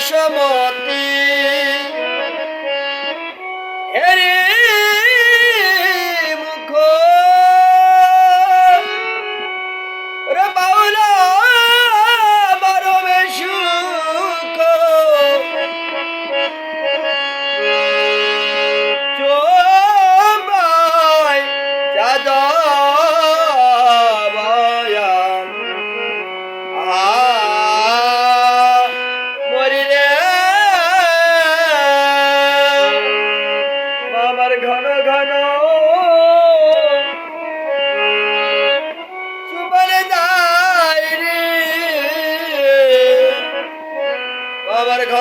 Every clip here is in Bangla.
সমতি হেরে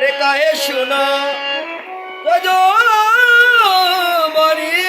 রে কাহে শুনো? মারি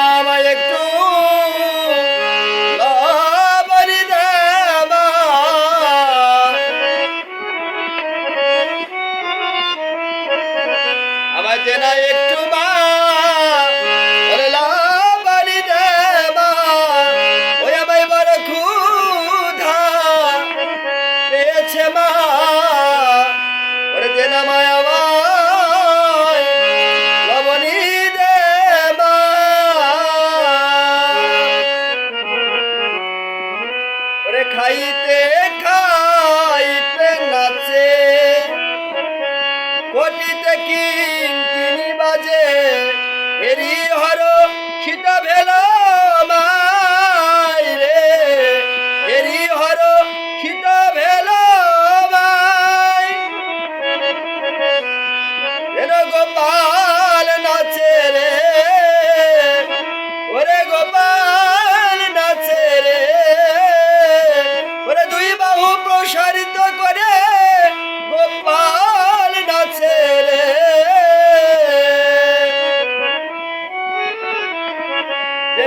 বাবা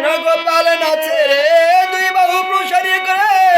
নগো পালন আছে রে দুই বাহু প্রসারী করে